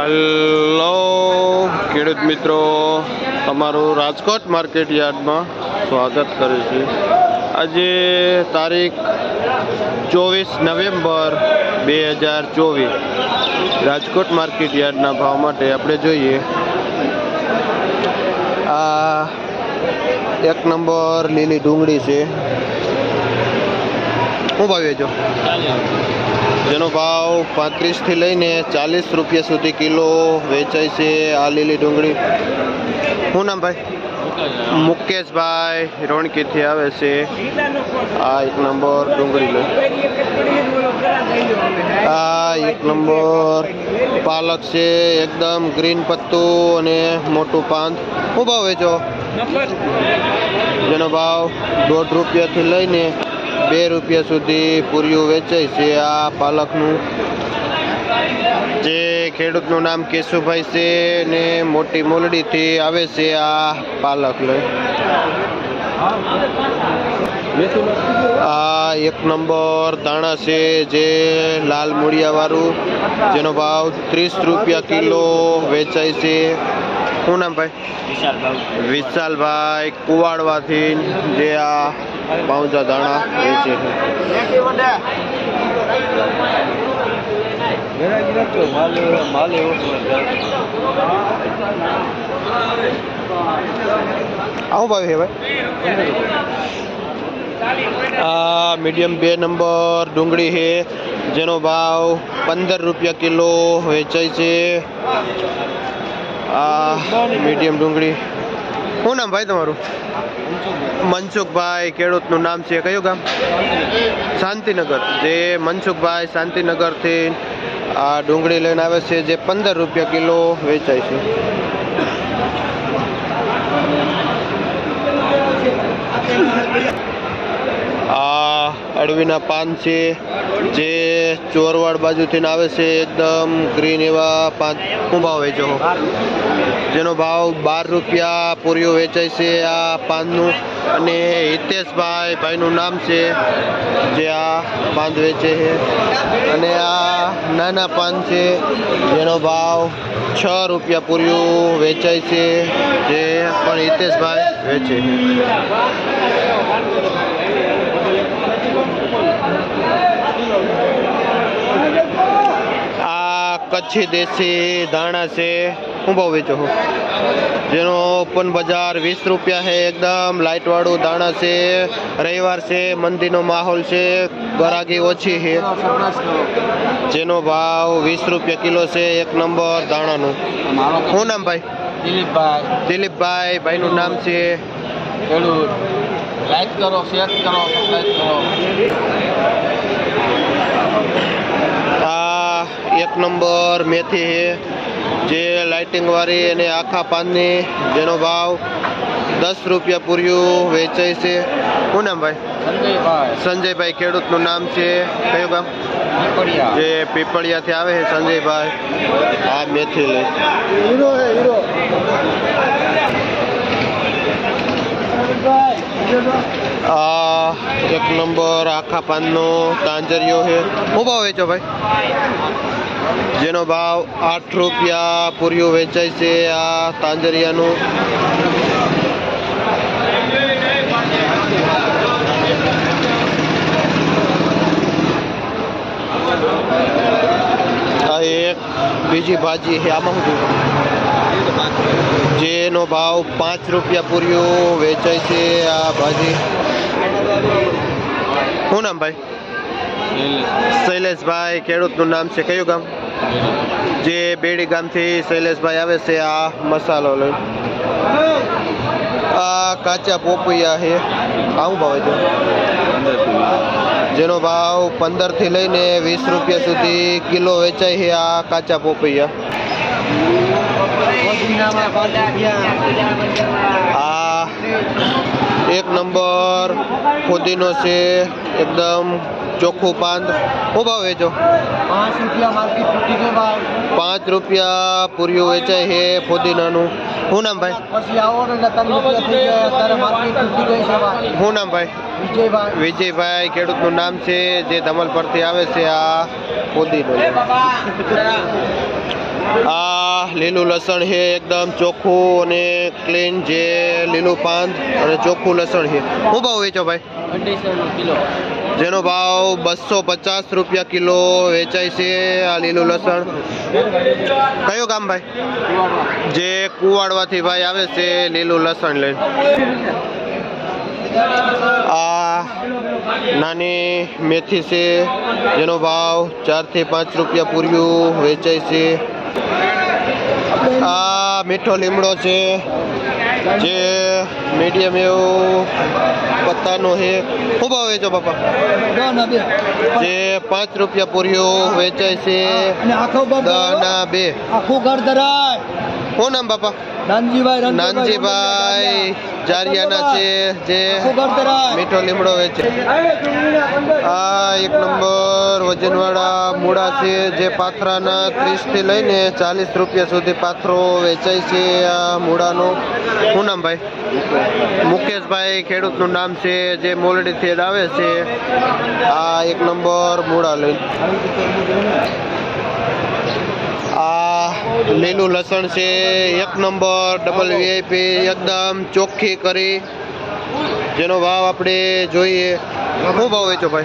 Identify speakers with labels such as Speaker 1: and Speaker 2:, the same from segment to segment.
Speaker 1: Hello ખેડૂત મિત્રો. તમારું રાજકોટ માર્કેટ યાર્ડમાં સ્વાગત કરું છું. આજે તારીખ ચોવીસ નવેમ્બર બે હજાર ચોવીસ. રાજકોટ માર્કેટ યાર્ડના ભાવ માટે આપણે જોઈએ. આ એક નંબર લીલી ડુંગળી છે. શું ભાવ વેચો? જેનો ભાવ પાંત્રીસથી લઈને ચાલીસ રૂપિયા સુધી કિલો વેચાય છે આ લીલી ડુંગળી. શું નામ ભાઈ? મુકેશભાઈ રોણકીથી આવે છે. આ એક નંબર ડુંગળી આ એક નંબર પાલક છે, એકદમ ગ્રીન પત્તું અને મોટું પાંદ. શું ભાવ વેચો? જેનો ભાવ દોઢ રૂપિયાથી લઈને બે રૂપિયા સુધી પૂરીઓ વેચાય છે આ પાલકનું. જે ખેડૂતનું નામ કેશુભાઈ છે ને મોટી મોલડીથી આવે છે આ પાલક લઈ આ એક નંબર દાણા છે જે લાલ મૂળિયાવાળું. જેનો ભાવ ત્રીસ રૂપિયા કિલો વેચાય છે. શું નામ ભાઈ? વિશાલભાઈ. કુવાડવાથી જે આ પાઉચા દાણા વેચે છે. આવું ભાવ છે ભાઈ? આ મીડિયમ બે નંબર ડુંગળી છે જેનો ભાવ પંદર રૂપિયા કિલો વેચાય છે. આ મીડિયમ ડુંગળી. શું નામ ભાઈ તમારું? મનસુખભાઈ ખેડૂતનું નામ છે. કયું ગામ? શાંતિનગર. જે મનસુખભાઈ શાંતિનગરથી આ ડુંગળી લઈને આવે છે, જે પંદર રૂપિયા કિલો વેચાય છે. આ અળવીના પાન છે, જે ચોરવાડ બાજુથી આવે છે એકદમ ગ્રીન એવા શું ભાવ વેચો જેનો ભાવ બાર રૂપિયા પૂરીઓ વેચાય છે આ પાનનું અને હિતેશભાઈ ભાઈનું નામ છે, જે આ પાન વેચે છે. અને આ નાના પાન છે, જેનો ભાવ છ રૂપિયા પૂરીઓ વેચાય છે, જે પણ હિતેશભાઈ વેચે છે આ કચ્છી દેશી ધાણા છે હું ભાવ વેચો છું. જેનો ઓપન બજાર વીસ રૂપિયા છે એકદમ લાઇટવાળું દાણા છે રવિવાર છે મંદીનો માહોલ છે ગરાગી ઓછી છે. જેનો ભાવ વીસ રૂપિયા કિલો છે એક નંબર દાણાનું શું નામ ભાઈ?
Speaker 2: દિલીપભાઈ.
Speaker 1: દિલીપભાઈ ભાઈનું નામ છે?
Speaker 2: ખેડૂત. લાઈક કરો શેર કરો સબસ્ક્રાઈબ કરો.
Speaker 1: એક નંબર મેથી છે જે લાઇટિંગ વાળી અને આખા પાનની જેનો ભાવ દસ રૂપિયા પૂર્યું વેચાય છે. શું નામ ભાઈ?
Speaker 2: સંજયભાઈ.
Speaker 1: સંજયભાઈ ખેડૂતનું નામ છે. કયું ગામ? જે પીપળિયાથી આવે છે સંજયભાઈ. આ મેથી લઈ
Speaker 2: હીરો હીરો.
Speaker 1: આ એક નંબર આખા પાનનો તાંજરિયો છે. શું ભાવ વેચો ભાઈ? જેનો ભાવ આઠ રૂપિયા પૂર્યું વેચાય છે આ તાંજરિયાનું. આ એક બીજી ભાજી છે, આમાં શું જેનો ભાવ પાંચ રૂપિયા પૂર્યું વેચાય છે આ ભાજી. શું નામ ભાઈ? શૈલેષભાઈ ખેડૂતનું નામ છે. કયું ગામ? જે બેડી ગામથી શૈલેષભાઈ આવે છે, આ મસાલો લઈ આ કાચા પોપૈયા છે. આવું ભાવે છે? જેનો ભાવ પંદરથી લઈને વીસ રૂપિયા સુધી કિલો વેચાય છે આ કાચા પોપૈયા. આ એક નંબર ફુદીનો છે, એકદમ ચોખ્ખું પાન શું ભાવ વેચો?
Speaker 2: પાંચ રૂપિયા માર્કેટ ફૂટી ગયો ભાઈ
Speaker 1: પાંચ રૂપિયા પૂર્યું વેચાય છે ફુદીનાનું. શું નામ ભાઈ?
Speaker 2: પછી આવો ને ત્રણ રૂપિયા થઈ ગયા. અત્યારે માર્કેટ ફૂટી ગઈ છે ભાઈ
Speaker 1: શું નામ ભાઈ?
Speaker 2: વિજયભાઈ.
Speaker 1: વિજયભાઈ ખેડૂતનું નામ છે જે ધમલ પરથી આવે છે આ ફુદીનો. આ લીલું લસણ છે એકદમ ચોખ્ખું અને ક્લીન જે લીલું પાન અને ચોખ્ખું લસણ છે. શું ભાવ વેચો ભાઈ?
Speaker 2: અઢીસો કિલો.
Speaker 1: જેનો ભાવ બસો પચાસ રૂપિયા કિલો વેચાય છે આ લીલું લસણ. કયો ગામ ભાઈ? જે કુવાડવાથી ભાઈ આવે છે લીલું લસણ લઈને. આ નાની મેથી છે, જેનો ભાવ ચારથી પાંચ રૂપિયા પૂર્યું વેચાય છે. આ મીઠો લીમડો છે, જે મીડિયમ એવું પત્તાનો છે. શું ભાવ વેચો બાપા. જે પાંચ રૂપિયા પૂરીઓ વેચાય છે. દાના બે.
Speaker 3: આખું ઘર ધરાય.
Speaker 1: શું નામ બાપા?
Speaker 3: નાનજીભાઈ
Speaker 1: નાનજીભાઈ. જારિયાના છે જે મીઠો લીમડો વેચે આ એક નંબર વજનવાળા મૂળા છે જે પાથરાના ત્રીસથી લઈને ચાલીસ રૂપિયા સુધી પાથરો વેચાય છે આ મૂળાનો. શું નામ ભાઈ? મુકેશભાઈ ખેડૂતનું નામ છે જે મોલડીથી આવે છે. આ એક નંબર મૂળા લઈને. લીલું લસણ છે એક નંબર ડબલ વીઆઈપી એકદમ ચોખ્ખી કરી. જેનો ભાવ આપણે જોઈએ. શું ભાવ વેચો ભાઈ?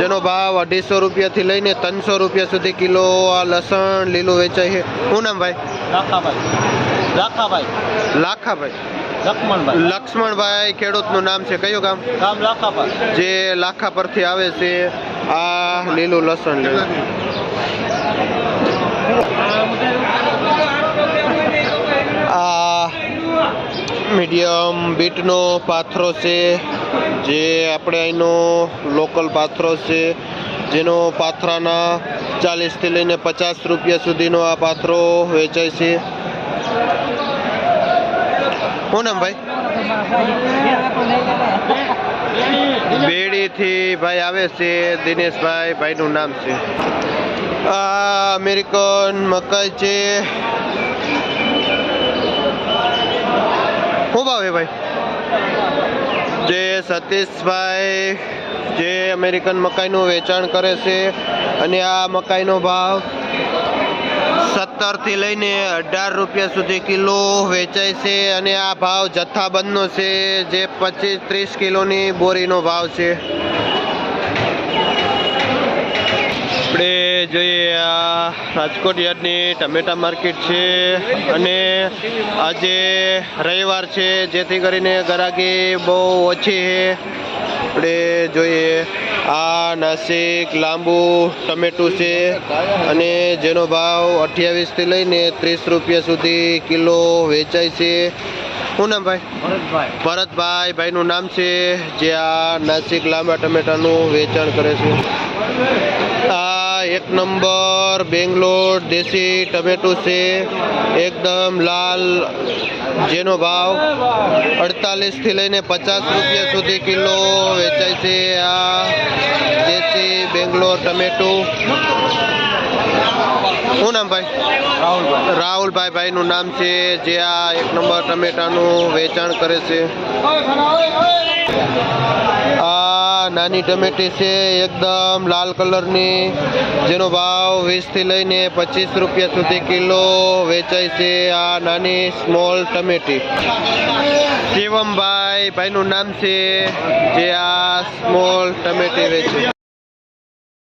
Speaker 1: જેનો ભાવ અઢીસો રૂપિયાથી લઈને ત્રણસો રૂપિયા સુધી કિલો આ લસણ લીલું વેચાય છે. શું નામ ભાઈ?
Speaker 2: લાખાભાઈ લાખાભાઈ
Speaker 1: લાખાભાઈ.
Speaker 2: લક્ષ્મણભાઈ.
Speaker 1: લક્ષ્મણભાઈ ખેડૂતનું નામ છે. કયું ગામ? જે લાખા પરથી આવે છે આ લીલું લસણ લેવું. આ મીડિયમ બીટનો પાથરો છે, જે આપણે અહીંનો લોકલ પાથરો છે, જેનો પાથરાના ચાલીસથી લઈને પચાસ રૂપિયા સુધીનો આ પાથરો વેચાય છે. શું નામ ભાઈ? બેડીથી ભાઈ આવે છે, દિનેશભાઈ ભાઈનું નામ છે. આ અમેરિકન મકાઈ છે. શું ભાવ ભાઈ. જે સતીશભાઈ જે અમેરિકન મકાઈનું વેચાણ કરે છે અને આ મકાઈનો ભાવ સત્તરથી લઈને અઢાર રૂપિયા સુધી કિલો વેચાય છે અને આ ભાવ જથ્થાબંધનો છે જે પચીસ ત્રીસ કિલોની બોરીનો ભાવ છે. આપણે જોઈએ આ રાજકોટ યાર્ડની ટમેટા માર્કેટ છે અને આજે રવિવાર છે જેથી કરીને ગરાગી બહુ ઓછી છે. આપણે જોઈએ આ નાસિક લાંબુ ટમેટું છે અને જેનો ભાવ અઠ્યાવીસથી લઈને ત્રીસ રૂપિયા સુધી કિલો વેચાય છે. શું નામ ભાઈ?
Speaker 2: ભરતભાઈ
Speaker 1: ભાઈનું નામ છે જે આ નાસિક લાંબા ટમેટાનું વેચાણ કરે છે. એક નંબર બેંગ્લોર દેશી ટમેટું છે. એકદમ લાલ જેનો ભાવ અડતાલીસથી લઈને પચાસ રૂપિયા સુધી કિલો વેચાય છે આ દેશી બેંગ્લોર ટમેટું. શું નામ ભાઈ?
Speaker 2: રાહુલભાઈ.
Speaker 1: રાહુલભાઈ ભાઈનું નામ છે જે આ એક નંબર ટમેટાનું વેચાણ કરે છે. આ નાની ટમેટી છે, એકદમ લાલ કલરની, જેનો ભાવ વીસથી લઈને પચીસ રૂપિયા સુધી કિલો વેચાય છે આ નાની સ્મોલ ટમેટી. શિવમભાઈ ભાઈનું નામ છે, જે આ સ્મોલ ટમેટી વેચે.